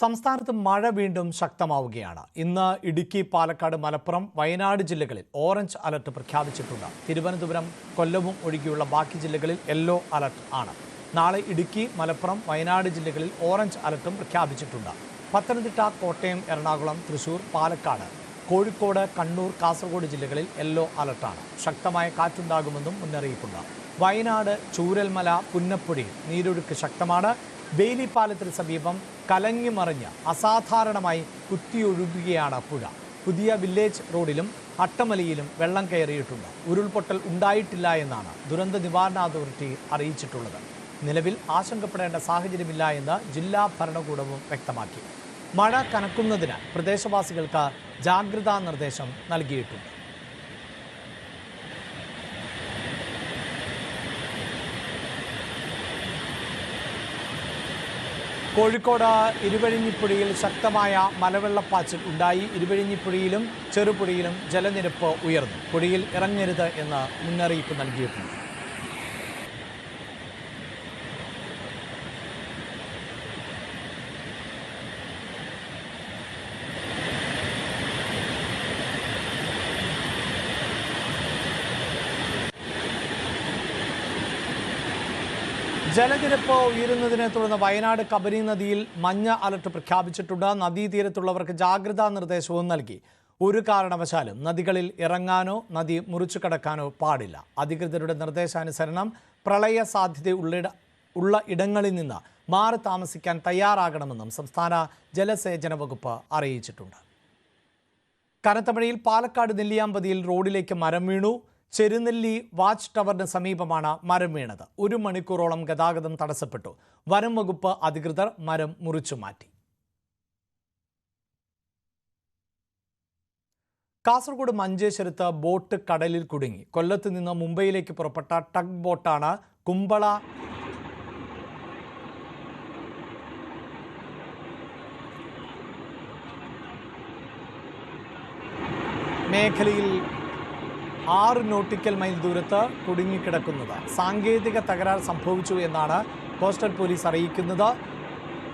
സംസ്ഥാനത്ത് മഴ വീണ്ടും ശക്തമാവുകയാണ്. ഇന്ന് ഇടുക്കി പാലക്കാട് മലപ്പുറം വയനാട് ജില്ലകളിൽ ഓറഞ്ച് അലർട്ട് പ്രഖ്യാപിച്ചിട്ടുണ്ട്. തിരുവനന്തപുരം കൊല്ലവും ഒഴികെയുള്ള ബാക്കി ജില്ലകളിൽ യെല്ലോ അലർട്ട് ആണ്. നാളെ ഇടുക്കി മലപ്പുറം വയനാട് ജില്ലകളിൽ ഓറഞ്ച് അലർട്ടും പ്രഖ്യാപിച്ചിട്ടുണ്ട്. പത്തനംതിട്ട കോട്ടയം എറണാകുളം തൃശൂർ പാലക്കാട് കോഴിക്കോട് കണ്ണൂർ കാസർഗോഡ് ജില്ലകളിൽ യെല്ലോ അലർട്ടാണ്. ശക്തമായ കാറ്റുണ്ടാകുമെന്നും മുന്നറിയിപ്പുണ്ട്. വയനാട് ചൂരൽമല പുന്നപ്പുഴയിൽ നീരൊഴുക്ക് ശക്തമാണ്. ബെയിലി പാലത്തിന് സമീപം കലങ്ങിമറിഞ്ഞ് അസാധാരണമായി കുത്തിയൊഴുകുകയാണ് പുഴ. പുതിയ വില്ലേജ് റോഡിലും അട്ടമലയിലും വെള്ളം കയറിയിട്ടുണ്ട്. ഉരുൾപൊട്ടൽ ഉണ്ടായിട്ടില്ല എന്നാണ് ദുരന്ത നിവാരണ അതോറിറ്റി അറിയിച്ചിട്ടുള്ളത്. നിലവിൽ ആശങ്കപ്പെടേണ്ട സാഹചര്യമില്ല എന്ന് ജില്ലാ ഭരണകൂടവും വ്യക്തമാക്കി. മഴ കനക്കുന്നതിനാൽ പ്രദേശവാസികൾക്ക് ജാഗ്രതാ നിർദ്ദേശം നൽകിയിട്ടുണ്ട്. കോഴിക്കോട് ഇരുവഴിഞ്ഞിപ്പുഴയിൽ ശക്തമായ മലവെള്ളപ്പാച്ചിൽ ഉണ്ടായി. ഇരുവഴിഞ്ഞിപ്പുഴയിലും ചെറുപുഴയിലും ജലനിരപ്പ് ഉയർന്നു. പുഴയിൽ ഇറങ്ങരുത് എന്ന് മുന്നറിയിപ്പ് നൽകിയിട്ടുണ്ട്. ജലനിരപ്പ് ഉയരുന്നതിനെ തുടർന്ന് വയനാട് കബനി നദിയിൽ മഞ്ഞ അലർട്ട് പ്രഖ്യാപിച്ചിട്ടുണ്ട്. നദീതീരത്തുള്ളവർക്ക് ജാഗ്രതാ നിർദ്ദേശവും നൽകി. ഒരു കാരണവശാലും നദികളിൽ ഇറങ്ങാനോ നദി മുറിച്ചു കടക്കാനോ പാടില്ല. അധികൃതരുടെ നിർദ്ദേശാനുസരണം പ്രളയ സാധ്യത ഉള്ള ഇടങ്ങളിൽ നിന്ന് മാറി താമസിക്കാൻ തയ്യാറാകണമെന്നും സംസ്ഥാന ജലസേചന വകുപ്പ് അറിയിച്ചിട്ടുണ്ട്. കനത്ത മഴയിൽ പാലക്കാട് നെല്ലിയാമ്പതിയിൽ റോഡിലേക്ക് മരം വീണു. ചെരുനെല്ലി വാച്ച് ടവറിന് സമീപമാണ് മരം വീണത്. ഒരു മണിക്കൂറോളം ഗതാഗതം തടസ്സപ്പെട്ടു. വനം വകുപ്പ് അധികൃതർ മരം മുറിച്ചു മാറ്റി. കാസർഗോഡ് മഞ്ചേശ്വരത്ത് ബോട്ട് കടലിൽ കുടുങ്ങി. കൊല്ലത്ത് നിന്ന് മുംബൈയിലേക്ക് പുറപ്പെട്ട ടഗ് ബോട്ടാണ് കുമ്പള മേഖലയിൽ ആറ് നോട്ടിക്കൽ മൈൽ ദൂരത്ത് കുടുങ്ങിക്കിടക്കുന്നത്. സാങ്കേതിക തകരാർ സംഭവിച്ചു എന്നാണ് കോസ്റ്റൽ പോലീസ് അറിയിക്കുന്നത്.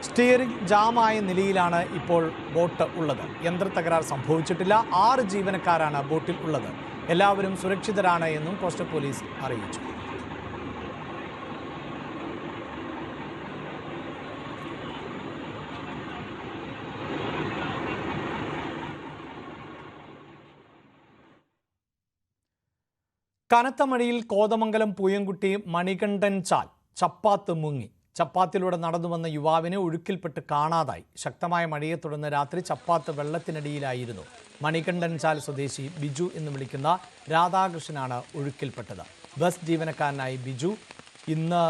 സ്റ്റിയറിംഗ് ജാമായ നിലയിലാണ് ഇപ്പോൾ ബോട്ട് ഉള്ളത്. യന്ത്ര തകരാർ സംഭവിച്ചിട്ടില്ല. ആറ് ജീവനക്കാരാണ് ബോട്ടിൽ ഉള്ളത്. എല്ലാവരും സുരക്ഷിതരാണ് എന്നും കോസ്റ്റൽ പോലീസ് അറിയിച്ചു. കനത്ത മഴയിൽ കോതമംഗലം പൂയംകുട്ടി മണികണ്ഠൻ ചാൽ ചപ്പാത്ത് മുങ്ങി. ചപ്പാത്തിലൂടെ നടന്നു വന്ന യുവാവിനെ ഒഴുക്കിൽപ്പെട്ട് കാണാതായി. ശക്തമായ മഴയെ തുടർന്ന് രാത്രി ചപ്പാത്ത് വെള്ളത്തിനടിയിലായിരുന്നു. മണികണ്ഠൻ ചാൽ സ്വദേശി ബിജു എന്ന് വിളിക്കുന്ന രാധാകൃഷ്ണനാണ് ഒഴുക്കിൽപ്പെട്ടത്. ബസ് ജീവനക്കാരനായി ബിജു ഇന്ന്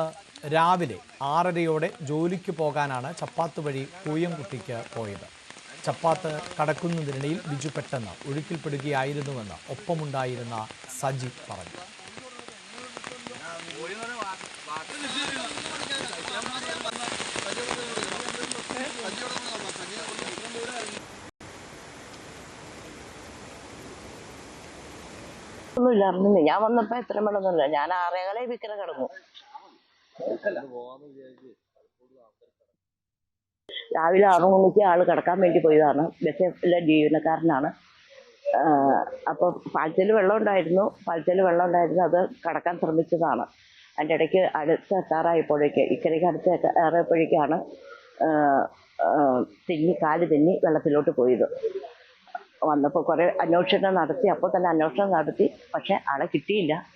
രാവിലെ ആറരയോടെ ജോലിക്ക് പോകാനാണ് ചപ്പാത്ത് വഴി പൂയംകുട്ടിക്ക് പോയത്. ചപ്പാത്ത് കടക്കുന്നതിനിടയിൽ ബിജു പെട്ടെന്ന് ഒഴുക്കിൽപ്പെടുകയായിരുന്നുവെന്ന് ഒപ്പമുണ്ടായിരുന്ന സജി പറഞ്ഞു. ഒന്നുമില്ല അറിഞ്ഞില്ല ഞാൻ വന്നപ്പോ എത്ര മണൊന്നുമില്ല ഞാൻ ആറേകാലേ വിക്കര കിടന്നു. രാവിലെ ആറു മണിക്ക് ആൾ കിടക്കാൻ വേണ്ടി പോയതാണ്. ബസ്സിലെ ജീവനക്കാരനാണ്. അപ്പോൾ അപ്പൊ പാലത്തിൽ വെള്ളം ഉണ്ടായിരുന്നു. പാൽച്ചൽ വെള്ളം ഉണ്ടായിരുന്നു. അത് കടക്കാൻ ശ്രമിച്ചതാണ്. അതിന്റെ ഇടയ്ക്ക് അടുത്ത് എത്താറായപ്പോഴേക്ക് ഇക്കരയ്ക്ക് അടുത്ത് എത്താറായപ്പോഴേക്കാണ് തിന്നി കാൽ തിന്നി വെള്ളത്തിലോട്ട് പോയത്. വന്നപ്പോൾ കുറേ അന്വേഷണം നടത്തി. അപ്പോൾ തന്നെ അന്വേഷണം നടത്തി. പക്ഷെ ആളെ കിട്ടിയില്ല.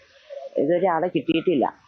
ഇതുവരെ ആളെ കിട്ടിയിട്ടില്ല.